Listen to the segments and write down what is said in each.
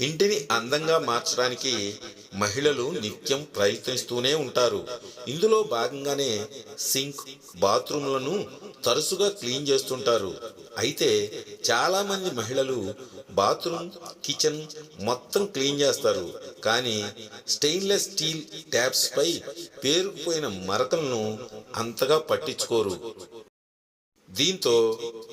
ఇంటిని అందంగా మార్చడానికి మహిళలు నిత్యం ప్రయత్నిస్తూనే ఉంటారు. ఇందులో భాగంగానే సింక్ బాత్రూంలను తరచుగా క్లీన్ చేస్తుంటారు. అయితే చాలామంది మహిళలు బాత్రూమ్ కిచెన్ మొత్తం క్లీన్ చేస్తారు. కానీ స్టెయిన్లెస్ స్టీల్ ట్యాప్స్పై పేరుకుపోయిన మరకలను అంతగా పట్టించుకోరు. దీంతో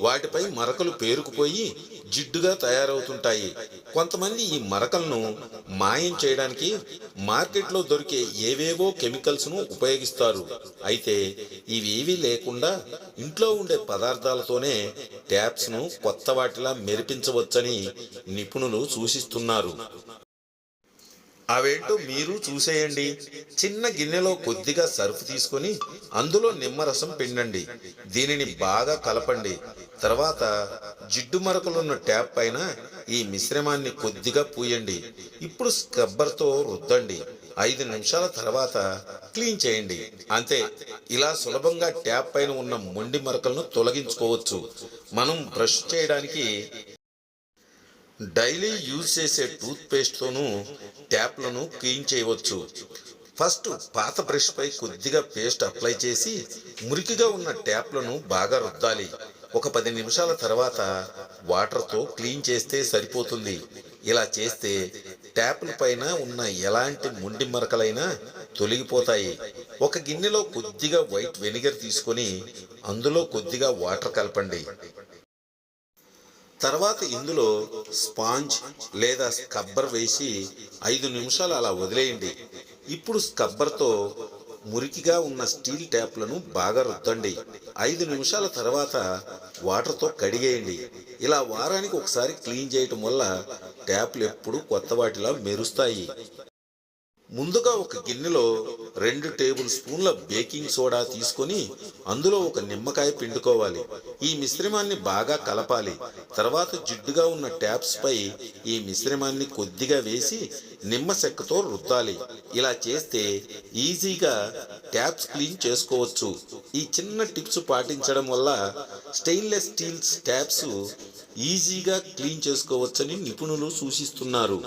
వాటిపై మరకలు పేరుకుపోయి జిడ్డుగా తయారవుతుంటాయి. కొంతమంది ఈ మరకలను మాయం చేయడానికి మార్కెట్లో దొరికే ఏవేవో కెమికల్స్ను ఉపయోగిస్తారు. అయితే ఇవేవీ లేకుండా ఇంట్లో ఉండే పదార్థాలతోనే ట్యాప్స్ను కొత్త వాటిలా మెరిపించవచ్చని నిపుణులు సూచిస్తున్నారు. అవేంటో మీరు చూసేయండి. చిన్న గిన్నెలో కొద్దిగా సర్ఫ్ తీసుకొని అందులో నిమ్మరసం పిండండి. దీనిని బాగా కలపండి. తర్వాత జిడ్డు మరకలున్న ట్యాప్ పైన ఈ మిశ్రమాన్ని కొద్దిగా పూయండి. ఇప్పుడు స్క్రబ్బర్తో రుద్దండి. ఐదు నిమిషాల తర్వాత క్లీన్ చేయండి. అంతే. ఇలా సులభంగా ట్యాప్ పైన ఉన్న మొండి మరకలను తొలగించుకోవచ్చు. మనం బ్రష్ చేయడానికి డైలీ యూజ్ చేసే టూత్ పేస్ట్తోనూ ట్యాప్లను క్లీన్ చేయవచ్చు. ఫస్ట్ పాత బ్రష్పై కొద్దిగా పేస్ట్ అప్లై చేసి మురికిగా ఉన్న ట్యాప్లను బాగా రుద్దాలి. ఒక పది నిమిషాల తర్వాత వాటర్తో క్లీన్ చేస్తే సరిపోతుంది. ఇలా చేస్తే ట్యాప్ల పైన ఉన్న ఎలాంటి ముండి మరకలైనా తొలగిపోతాయి. ఒక గిన్నెలో కొద్దిగా వైట్ వెనిగర్ తీసుకొని అందులో కొద్దిగా వాటర్ కలపండి. తర్వాత ఇందులో స్పాంజ్ లేదా స్కబ్బర్ వేసి ఐదు నిమిషాలు అలా వదిలేయండి. ఇప్పుడు స్కబ్బర్తో మురికిగా ఉన్న స్టీల్ ట్యాప్లను బాగా రుద్దండి. ఐదు నిమిషాల తర్వాత వాటర్తో కడిగేయండి. ఇలా వారానికి ఒకసారి క్లీన్ చేయటం వల్ల ట్యాప్లు ఎప్పుడు కొత్త వాటిలా మెరుస్తాయి. ముందుగా ఒక గిన్నెలో రెండు టేబుల్ స్పూన్ల బేకింగ్ సోడా తీసుకొని అందులో ఒక నిమ్మకాయ పిండుకోవాలి. ఈ మిశ్రమాన్ని బాగా కలపాలి. తర్వాత జిడ్డుగా ఉన్న ట్యాప్స్ పై ఈ మిశ్రమాన్ని కొద్దిగా వేసి నిమ్మ చెక్కతో రుద్దాలి. ఇలా చేస్తే ఈజీగా ట్యాప్స్ క్లీన్ చేసుకోవచ్చు. ఈ చిన్న టిప్స్ పాటించడం వల్ల స్టెయిన్లెస్ స్టీల్ ట్యాప్స్ ఈజీగా క్లీన్ చేసుకోవచ్చని నిపుణులు సూచిస్తున్నారు.